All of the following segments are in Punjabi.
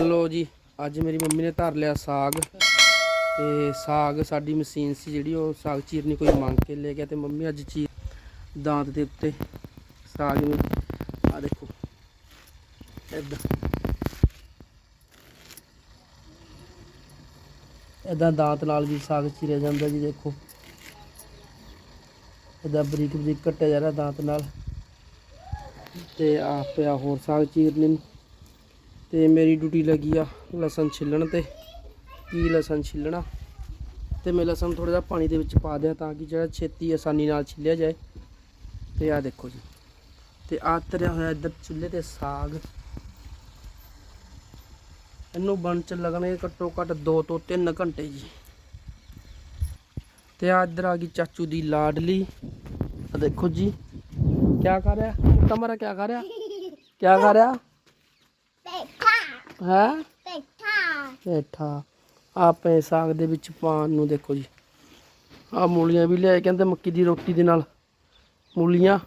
ਲੋ ਜੀ, ਅੱਜ ਮੇਰੀ ਮੰਮੀ ਨੇ ਧਰ ਲਿਆ ਸਾਗ ਤੇ ਸਾਗ ਸਾਡੀ ਮਸ਼ੀਨ ਸੀ ਜਿਹੜੀ, ਉਹ ਸਾਗ ਚੀਰਨੀ ਕੋਈ ਮੰਗ ਕੇ ਲੈ ਗਿਆ ਤੇ ਮੰਮੀ ਅੱਜ ਚੀਰ ਦਾਂਤ ਦੇ ਉੱਤੇ ਸਾਗ ਨੂੰ। ਆ ਦੇਖੋ, ਏਦਾਂ। ਏਦਾਂ ਦਾਂਤ ਨਾਲ ਵੀ ਸਾਗ ਚੀਰਿਆ ਜਾਂਦਾ ਜੀ, ਦੇਖੋ। ਏਦਾਂ ਬਰੀਕ ਬਰੀਕ ਕੱਟਿਆ ਜਾ ਰਿਹਾ ਦਾਂਤ ਨਾਲ। ਤੇ ਆ ਪਿਆ ਹੋਰ ਸਾਗ ਚੀਰਨੇ। ਨੂੰ ਤੇ ਮੇਰੀ ਡਿਊਟੀ ਲੱਗੀ ਆ ਲਸਣ ਛਿੱਲਣ ਤੇ, ਕੀ ਲਸਣ ਛਿੱਲਣਾ। ਤੇ ਮੈਂ ਲਸਣ ਥੋੜਾ ਜਿਹਾ ਪਾਣੀ ਦੇ ਵਿੱਚ ਪਾ ਦਿਆਂ ਤਾਂ ਕਿ ਜਿਹੜਾ ਛੇਤੀ ਆਸਾਨੀ ਨਾਲ ਛਿੱਲਿਆ ਜਾਏ। ਤੇ ਆ ਦੇਖੋ ਜੀ, ਤੇ ਆ ਤਰਿਆ ਹੋਇਆ ਇੱਧਰ ਚੁੱਲ੍ਹੇ ਤੇ ਸਾਗ। ਇਹਨੂੰ ਬਣ ਚ ਲੱਗਣੇ ਘੱਟੋ ਘੱਟ 2 ਤੋਂ 3 ਘੰਟੇ ਜੀ। ਤੇ ਆ ਇੱਧਰ ਆ ਗਈ ਚਾਚੂ ਦੀ ਲਾਡਲੀ। ਆ ਦੇਖੋ ਜੀ ਕੀ ਕਰ ਰਿਹਾ? ਕਮਰਾ ਕੀ ਕਰ ਰਿਹਾ? ਕੀ ਕਰ ਰਿਹਾ? ਹੈ? ਪੇਠਾ ਪੇਠਾ ਆਪੇ ਸਾਗ ਦੇ ਵਿੱਚ ਪਾਣ ਨੂੰ ਦੇਖੋ ਜੀ। ਆ ਮੂਲੀਆਂ ਵੀ ਲਿਆਏ ਕਹਿੰਦੇ ਮੱਕੀ ਦੀ ਰੋਟੀ ਦੇ ਨਾਲ। ਮੂਲੀਆਂ।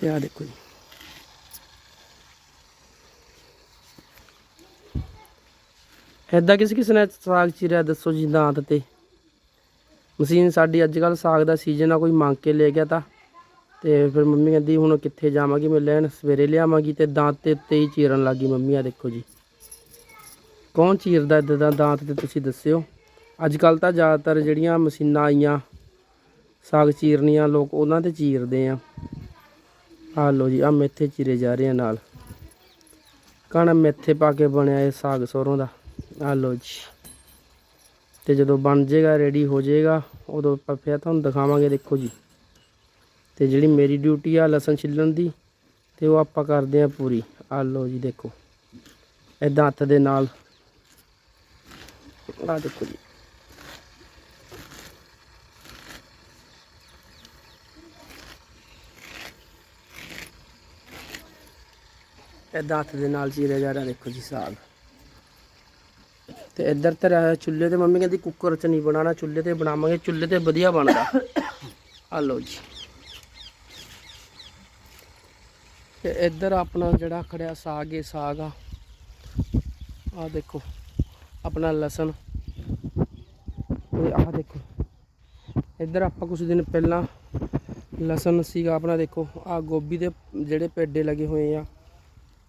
ਤੇ ਆ ਦੇਖੋ ਜੀ। ਐਦਾਂ ਕਿਸੇ ਕਿਸੇ ਨੇ ਸਾਗ ਚੀਰਿਆ ਦੱਸੋ ਜੀ ਦਾਂਤ ਤੇ। ਮਸ਼ੀਨ ਸਾਡੀ ਅੱਜ ਕੱਲ ਸਾਗ ਦਾ ਸੀਜ਼ਨ ਆ ਕੋਈ ਮੰਗ ਕੇ ਲੈ ਗਿਆ ਤਾਂ। ਤੇ ਫਿਰ ਮੰਮੀ ਕਹਿੰਦੀ ਹੁਣ ਕਿੱਥੇ ਜਾਵਾਂਗੀ ਮੈਂ ਲੈਣ? ਸਵੇਰੇ ਲਿਆਵਾਂਗੀ ਤੇ ਦਾਂਤ ਤੇ ਉੱਤੇ ਹੀ ਚੀਰਨ ਲੱਗੀ ਮੰਮੀ ਆ ਦੇਖੋ ਜੀ। ਕੌਣ ਚੀਰਦਾ ਇਦਾਂ ਦਾ ਦਾਂਤ ਤੇ ਤੁਸੀਂ ਦੱਸਿਓ? ਅੱਜ ਕੱਲ ਤਾਂ ਜ਼ਿਆਦਾਤਰ ਜਿਹੜੀਆਂ ਮਸ਼ੀਨਾਂ ਆਈਆਂ, ਸਾਗ ਚੀਰਨੀਆਂ, ਲੋਕ ਉਹਨਾਂ ਤੇ ਚੀਰਦੇ ਆ। ਆ ਲੋ ਜੀ ਆ ਮੇਥੇ ਚੀਰੇ ਜਾ ਰਹੇ ਆ ਨਾਲ। ਕਣ ਮੇਥੇ ਪਾ ਕੇ ਬਣਿਆ ਇਹ ਸਾਗ ਸਰੋਂ ਦਾ। ਆ ਲੋ ਜੀ। ਤੇ ਜਦੋਂ ਬਣ ਜਾਏਗਾ ਰੈਡੀ ਹੋ ਜਾਏਗਾ, ਉਦੋਂ ਆਪਾਂ ਫਿਰ ਤੁਹਾਨੂੰ ਦਿਖਾਵਾਂਗੇ, ਦੇਖੋ ਜੀ। ਤੇ ਜਿਹੜੀ ਮੇਰੀ ਡਿਊਟੀ ਆ ਲਸਣ ਛਿੱਲਣ ਦੀ, ਤੇ ਉਹ ਆਪਾਂ ਕਰਦੇ ਆ ਪੂਰੀ। ਆ ਲੋ ਜੀ ਦੇਖੋ ਇਦਾਂ ਹੱਥ ਦੇ ਨਾਲ। ਆ ਦੇਖੋ ਜੀ। ਇਦਾਂ ਹੱਥ ਦੇ ਨਾਲ ਚੀਰਿਆ ਜਾ ਰਿਹਾ, ਦੇਖੋ ਜੀ, ਸਾਗ। ਤੇ ਇੱਧਰ ਤੇ ਰਿਹਾ, ਚੁੱਲ੍ਹੇ ਤੇ ਮੰਮੀ ਕਹਿੰਦੀ ਕੁੱਕਰ 'ਚ ਨਹੀਂ ਬਣਾਉਣਾ, ਚੁੱਲ੍ਹੇ ਤੇ ਬਣਾਵਾਂਗੇ, ਚੁੱਲ੍ਹੇ ਤੇ ਵਧੀਆ ਬਣਦਾ। ਆ ਲਓ ਜੀ। ਤੇ ਇੱਧਰ ਆਪਣਾ ਜਿਹੜਾ ਖੜਿਆ ਸਾਗ ਇਹ ਸਾਗ ਆ। ਆ ਦੇਖੋ, ਆਪਣਾ ਲਸਣ। ਤੇ ਆਹ ਦੇਖੋ, ਇੱਧਰ ਆਪਾਂ ਕੁਝ ਦਿਨ ਪਹਿਲਾਂ ਲਸਣ ਸੀਗਾ, ਆਪਣਾ ਦੇਖੋ ਆ ਗੋਭੀ ਦੇ ਜਿਹੜੇ ਪੇਡੇ ਲੱਗੇ ਹੋਏ ਆ।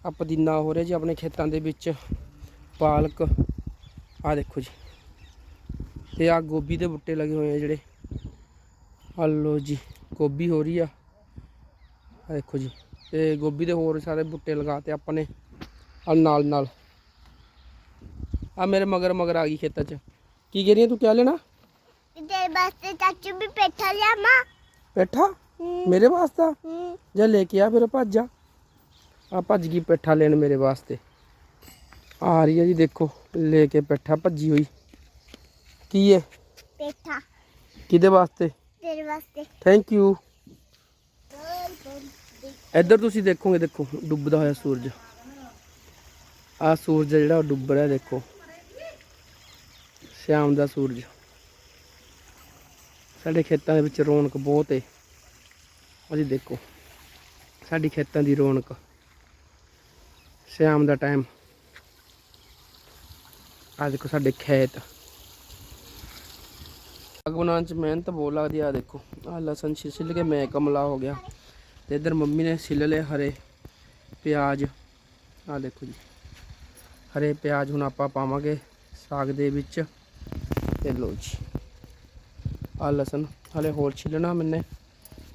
ਆ ਪੁਦੀਨਾ ਹੋ ਰਿਹਾ ਜੀ ਆਪਣੇ ਖੇਤਾਂ ਦੇ ਵਿੱਚ, ਪਾਲਕ। ਆ ਦੇਖੋ ਜੀ। ਤੇ ਆ ਗੋਭੀ ਦੇ ਬੁੱਟੇ ਲੱਗੇ ਹੋਏ ਆ ਜਿਹੜੇ। ਆ ਲੋ ਜੀ, ਗੋਭੀ ਹੋ ਰਹੀ ਆ। ਆ ਦੇਖੋ ਜੀ। ਤੇ ਗੋਭੀ ਦੇ ਹੋਰ ਸਾਰੇ ਬੁੱਟੇ ਲਗਾਤੇ ਆਪਾਂ ਨੇ ਆ ਨਾਲ ਨਾਲ। ਆ ਮੇਰੇ ਮਗਰ ਮਗਰ ਆ ਗਈ ਖੇਤਾਂ 'ਚ। ਕੀ ਕਹਿ ਰਹੀ ਹੈ ਤੂੰ ਕਿਆ ਲੈਣਾ? ਤੇਰੇ ਵਾਸਤੇ ਚਾਚੂ ਵੀ ਪੇਠਾ ਲਿਆਮਾ ਪੇਠਾ? ਮੇਰੇ ਵਾਸਤੇ? ਜਾ ਲੈ ਕੇ ਆ ਫਿਰ ਭੱਜ? ਜਾ ਆ ਭੱਜ ਗਈ ਪੇਠਾ ਲੈਣ ਮੇਰੇ ਵਾਸਤੇ। ਆ ਰਹੀ ਹੈ ਜੀ ਦੇਖੋ ਲੈ ਕੇ ਪੇਠਾ ਭੱਜੀ ਹੋਈ। ਕੀ ਹੈ ਪੇਠਾ। ਕਿਹਦੇ ਵਾਸਤੇ? ਤੇਰੇ ਵਾਸਤੇ। ਥੈਂਕ ਯੂ ਇੱਧਰ ਤੁਸੀਂ ਦੇਖੋਗੇ, ਦੇਖੋ, ਡੁੱਬਦਾ ਹੋਇਆ ਸੂਰਜ। ਆ ਸੂਰਜ ਜਿਹੜਾ ਉਹ ਡੁੱਬ ਰਿਹਾ, ਦੇਖੋ। ਸ਼ਾਮ ਦਾ ਸੂਰਜ। ਸਾਡੇ ਖੇਤਾਂ ਦੇ ਵਿੱਚ ਰੌਣਕ ਬਹੁਤ ਏ। ਅਸੀਂ ਦੇਖੋ, ਸਾਡੀ ਖੇਤਾਂ ਦੀ ਰੌਣਕ। ਸ਼ਾਮ ਦਾ ਟਾਈਮ ਆ ਦੇਖੋ ਸਾਡੇ ਖੇਤ। ਸਾਗ ਚ ਮਿਹਨਤ ਬਹੁਤ ਲੱਗਦੀ ਆ, ਆਹ ਦੇਖੋ। ਆ ਲਸਣ ਛਿਲ ਛਿਲ ਕੇ ਮੈਂ ਕਮਲਾ ਹੋ ਗਿਆ। ਤੇ ਇਧਰ ਮੰਮੀ ਨੇ ਛਿੱਲ ਲਏ ਹਰੇ ਪਿਆਜ਼। ਆ ਦੇਖੋ ਜੀ। ਹਰੇ ਪਿਆਜ਼ ਹੁਣ ਆਪਾਂ ਪਾਵਾਂਗੇ ਸਾਗ ਦੇ ਵਿੱਚ। ਤੇ ਲੋ ਜੀ। ਆ ਲਸਣ, ਹਲੇ ਹੋਰ ਛਿੱਲਣਾ ਮੈਨੇ।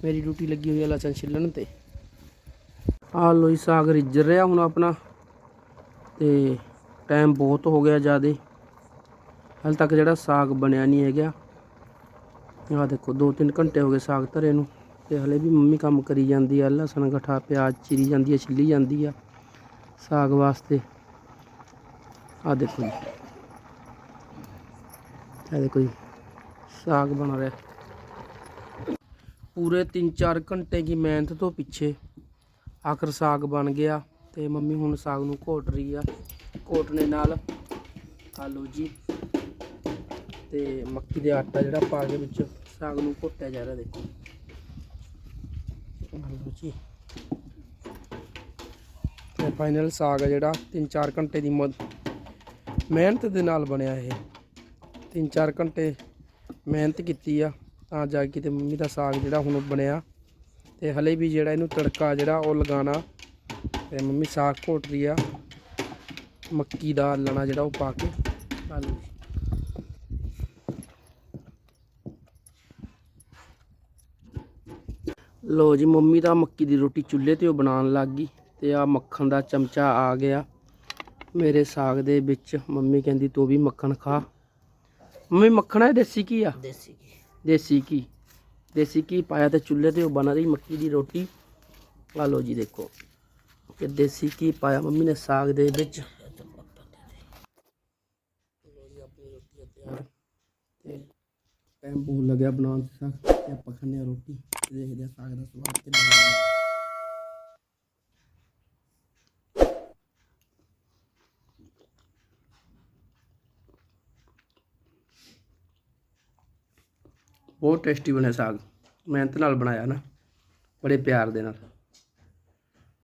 ਮੇਰੀ ਡਿਊਟੀ ਲੱਗੀ ਹੋਈ ਹੈ ਲਸਣ ਛਿੱਲਣ ਤੇ। ਆ ਲੋ ਜੀ, ਸਾਗ ਰਿੱਝ ਰਿਹਾ ਹੁਣ ਆਪਣਾ। ਤੇ ਟਾਈਮ ਬਹੁਤ ਹੋ ਗਿਆ ਜਿਆਦੇ। ਹਾਲੇ ਤੱਕ ਜਿਹੜਾ ਸਾਗ ਬਣਿਆ ਨਹੀਂ ਹੈਗਾ। ਆਹ ਦੇਖੋ 2-3 ਘੰਟੇ ਹੋ ਗਏ ਸਾਗ ਧਰੇ ਨੂੰ। ਤੇ ਹਲੇ ਵੀ ਮੰਮੀ ਕੰਮ ਕਰੀ ਜਾਂਦੀ ਆ, ਲਸਣ, ਗਠਾ, ਪਿਆਜ਼ ਚੀਰੀ ਜਾਂਦੀ ਆ, ਛਿੱਲੀ ਜਾਂਦੀ ਆ, ਸਾਗ ਵਾਸਤੇ। ਆ ਦੇਖੋ ਜੀ। ਆਹ ਦੇਖੋ ਜੀ, ਸਾਗ ਬਣ ਰਿਹਾ। ਪੂਰੇ 3-4 ਘੰਟੇ ਦੀ ਮਿਹਨਤ ਤੋਂ ਪਿੱਛੇ ਆਖਰ ਸਾਗ ਬਣ ਗਿਆ ਤੇ ਮੰਮੀ ਹੁਣ ਸਾਗ ਨੂੰ ਘੋਟ ਰਹੀ ਆ। ਘੋਟਣੇ ਨਾਲ ਆਲੂ ਜੀ ਤੇ ਮੱਕੀ ਦੇ ਆਟਾ ਜਿਹੜਾ ਪਾ ਕੇ ਵਿੱਚ ਸਾਗ ਨੂੰ ਘੋਟਿਆ ਜਾ ਰਿਹਾ, ਦੇਖੋ। ਆਲੂ ਜੀ। ਤੇ ਫਾਈਨਲ ਸਾਗ ਜਿਹੜਾ 3-4 ਘੰਟੇ ਦੀ ਮਿਹਨਤ ਦੇ ਨਾਲ ਬਣਿਆ ਇਹ। 3-4 ਘੰਟੇ ਮਿਹਨਤ ਕੀਤੀ ਆ, ਤਾਂ ਜਾ ਕੇ ਤੇ ਮੰਮੀ ਦਾ ਸਾਗ ਜਿਹੜਾ ਹੁਣ ਬਣਿਆ। ਤੇ ਹਲੇ ਵੀ ਜਿਹੜਾ ਇਹਨੂੰ ਤੜਕਾ ਜਿਹੜਾ ਉਹ ਲਗਾਣਾ ਤੇ ਮੰਮੀ ਸਾਗ ਘੋਟ ਰਹੀ ਆ। ਮੱਕੀ ਦਾ ਲਣਾ ਜਿਹੜਾ ਉਹ ਪਾ ਕੇ। ਆਲੂ ਲੋ ਜੀ ਮੰਮੀ ਤਾਂ ਮੱਕੀ ਦੀ ਰੋਟੀ ਚੁੱਲ੍ਹੇ ਤੇ ਉਹ ਬਣਾਉਣ ਲੱਗ ਗਈ ਤੇ ਆ ਮੱਖਣ ਦਾ ਚਮਚਾ ਆ ਗਿਆ ਮੇਰੇ ਸਾਗ ਦੇ ਵਿੱਚ। ਮੰਮੀ ਕਹਿੰਦੀ ਤੂੰ ਵੀ ਮੱਖਣ ਖਾ। ਮੰਮੀ ਮੱਖਣ ਹੈ ਦੇਸੀ ਕੀ ਆ? ਦੇਸੀ ਘੀ। ਦੇਸੀ ਕੀ ਦੇਸੀ ਕੀ ਪਾਇਆ ਤੇ ਚੁੱਲ੍ਹੇ ਤੇ ਉਹ ਬਣ ਰਹੀ ਮੱਕੀ ਦੀ ਰੋਟੀ। ਆ ਲੋ ਜੀ ਦੇਖੋ ਤੇ ਦੇਸੀ ਕੀ ਪਾਇਆ ਮੰਮੀ ਨੇ ਸਾਗ ਦੇ ਵਿੱਚ ਲਓ ਜੀ ਆਪਣੀ ਰੋਟੀ ਤਿਆਰ ਤੇ ਟਾਈਮ ਬਹੁਤ ਲੱਗਿਆ ਬਣਾਉਣ 'ਚ ਸਾਗ ਤੇ ਆਪਾਂ ਖਾਂਦੇ ਹਾਂ ਰੋਟੀ ਦੇਖਦੇ ਹਾਂ ਸਾਗ ਦਾ ਸਵਾਦ ਕਿੰਨਾ ਹੈ ਬਹੁਤ ਟੇਸਟੀ ਬਣਿਆ ਸਾਗ। ਮਿਹਨਤ ਨਾਲ ਬਣਾਇਆ ਨਾ, ਬੜੇ ਪਿਆਰ ਦੇ ਨਾਲ।